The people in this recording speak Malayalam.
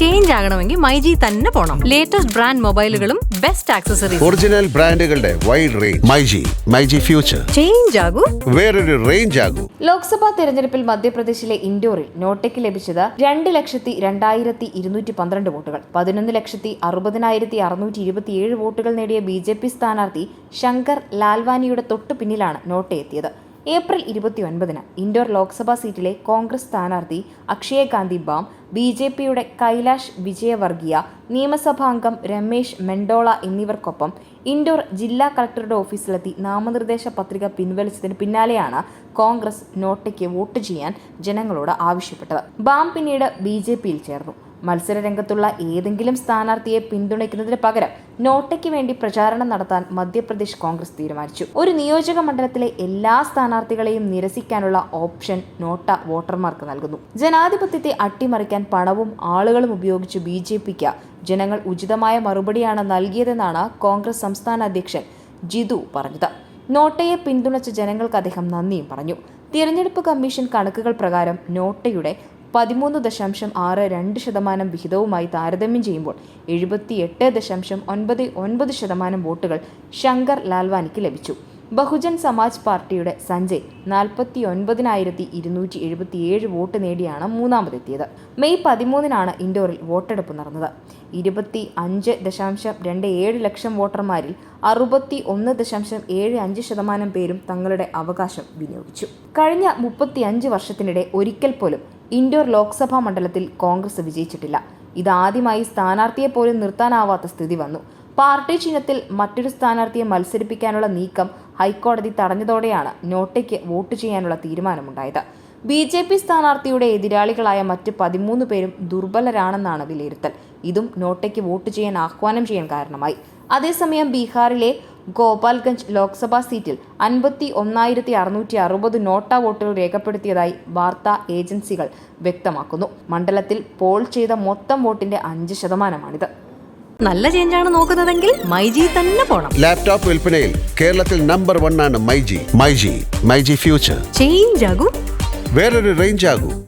ചേഞ്ച് ആകണമെങ്കിൽ മൈജി തന്നെ പോണം. ലേറ്റസ്റ്റ് ബ്രാൻഡ് മൊബൈലുകളും ബെസ്റ്റ് ആക്സസറീസ് ഒറിജിനൽ ബ്രാൻഡുകളുടെ wide range myG myG future change ആകൂ. വേറൊരു റേഞ്ച് ആകൂ. ലോക്സഭാ തെരഞ്ഞെടുപ്പിൽ മധ്യപ്രദേശിലെ ഇൻഡോറിൽ നോട്ടയ്ക്ക് ലഭിച്ചത് രണ്ട് ലക്ഷത്തി രണ്ടായിരത്തി ഇരുന്നൂറ്റി പന്ത്രണ്ട് വോട്ടുകൾ. പതിനൊന്ന് ലക്ഷത്തി അറുപതിനായിരത്തി അറുന്നൂറ്റി ഇരുപത്തിയേഴ് വോട്ടുകൾ നേടിയ ബി ജെ പി സ്ഥാനാർത്ഥി ശങ്കർ ലാൽവാനിയുടെ തൊട്ടു പിന്നിലാണ് നോട്ട എത്തിയത് ഇരുപത്തി ഒൻപതിന് ഇൻഡോർ ലോക്സഭാ സീറ്റിലെ കോൺഗ്രസ് സ്ഥാനാർത്ഥി അക്ഷയകാന്തി ബാം ബി ജെ പിയുടെ കൈലാഷ് വിജയവർഗീയ നിയമസഭാംഗം രമേശ് മെൻഡോള എന്നിവർക്കൊപ്പം ഇൻഡോർ ജില്ലാ കളക്ടറുടെ ഓഫീസിലെത്തി നാമനിർദ്ദേശ പത്രിക പിൻവലിച്ചതിന് പിന്നാലെയാണ് കോൺഗ്രസ് നോട്ടയ്ക്ക് വോട്ട് ചെയ്യാൻ ജനങ്ങളോട് ആവശ്യപ്പെട്ടത്. ബാം പിന്നീട് ബി ചേർന്നു. മത്സരരംഗത്തുള്ള ഏതെങ്കിലും സ്ഥാനാർത്ഥിയെ പിന്തുണയ്ക്കുന്നതിന് പകരം നോട്ടയ്ക്ക് വേണ്ടി പ്രചാരണം നടത്താൻ മധ്യപ്രദേശ് കോൺഗ്രസ് തീരുമാനിച്ചു. ഒരു നിയോജക മണ്ഡലത്തിലെ എല്ലാ സ്ഥാനാർത്ഥികളെയും നിരസിക്കാനുള്ള ഓപ്ഷൻ നോട്ട വോട്ടർമാർക്ക് നൽകുന്നു. ജനാധിപത്യത്തെ അട്ടിമറിക്കാൻ പണവും ആളുകളും ഉപയോഗിച്ച് ബി ജെ പിക്ക് ജനങ്ങൾ ഉചിതമായ മറുപടിയാണ് നൽകിയതെന്നാണ് കോൺഗ്രസ് സംസ്ഥാന അധ്യക്ഷൻ ജിതു പറഞ്ഞത്. നോട്ടയെ പിന്തുണച്ച ജനങ്ങൾക്ക് അദ്ദേഹം നന്ദിയും പറഞ്ഞു. തിരഞ്ഞെടുപ്പ് കമ്മീഷൻ കണക്കുകൾ പ്രകാരം നോട്ടയുടെ പതിമൂന്ന് ദശാംശം ആറ് രണ്ട് ശതമാനം വിഹിതവുമായി താരതമ്യം ചെയ്യുമ്പോൾ എഴുപത്തി എട്ട് ദശാംശം ഒൻപത് ഒൻപത് ശതമാനം വോട്ടുകൾ ശങ്കർ ലാൽവാനിക്ക് ലഭിച്ചു. ബഹുജൻ സമാജ് പാർട്ടിയുടെ സഞ്ജയ് നാൽപ്പത്തി ഒൻപതിനായിരത്തി ഇരുന്നൂറ്റി എഴുപത്തിയേഴ് വോട്ട് നേടിയാണ് മൂന്നാമതെത്തിയത്. മെയ് പതിമൂന്നിനാണ് ഇൻഡോറിൽ വോട്ടെടുപ്പ് നടന്നത്. ഇരുപത്തി അഞ്ച് ദശാംശം രണ്ട് ഏഴ് ലക്ഷം വോട്ടർമാരിൽ അറുപത്തി ഒന്ന് ദശാംശം ഏഴ് അഞ്ച് ശതമാനം പേരും തങ്ങളുടെ അവകാശം വിനിയോഗിച്ചു. കഴിഞ്ഞ മുപ്പത്തി അഞ്ച് വർഷത്തിനിടെ ഒരിക്കൽ പോലും ഇൻഡോർ ലോക്സഭാ മണ്ഡലത്തിൽ കോൺഗ്രസ് വിജയിച്ചിട്ടില്ല. ഇതാദ്യമായി സ്ഥാനാർത്ഥിയെ പോലും നിർത്താനാവാത്ത സ്ഥിതി വന്നു. പാർട്ടി ചിഹ്നത്തിൽ മറ്റൊരു സ്ഥാനാർത്ഥിയെ മത്സരിപ്പിക്കാനുള്ള നീക്കം ഹൈക്കോടതി തടഞ്ഞതോടെയാണ് നോട്ടയ്ക്ക് വോട്ട് ചെയ്യാനുള്ള തീരുമാനമുണ്ടായത്. ബി ജെ പി സ്ഥാനാർത്ഥിയുടെ എതിരാളികളായ മറ്റ് പതിമൂന്ന് പേരും ദുർബലരാണെന്നാണ് വിലയിരുത്തൽ. ഇതും നോട്ടയ്ക്ക് വോട്ട് ചെയ്യാൻ ആഹ്വാനം ചെയ്യാൻ കാരണമായി. അതേസമയം ബീഹാറിലെ ഗോപാൽഗഞ്ച് ലോക്സഭാ സീറ്റിൽ അൻപത്തി ഒന്നായിരത്തി അറുന്നൂറ്റി അറുപത് നോട്ട വോട്ടുകൾ രേഖപ്പെടുത്തിയതായി വാർത്താ ഏജൻസികൾ വ്യക്തമാക്കുന്നു. മണ്ഡലത്തിൽ പോൾ ചെയ്ത മൊത്തം വോട്ടിന്റെ അഞ്ച് ശതമാനമാണിത്. നല്ല ചേഞ്ച് ആണ് നോക്കുന്നതെങ്കിൽ മൈജി തന്നെ പോണം. ലാപ്ടോപ്പ് വിൽപ്പനയിൽ കേരളത്തിൽ നമ്പർ വൺ ആണ് myG. MyG myG future. Change ആകും. വേറൊരു റേഞ്ച് ആകൂ.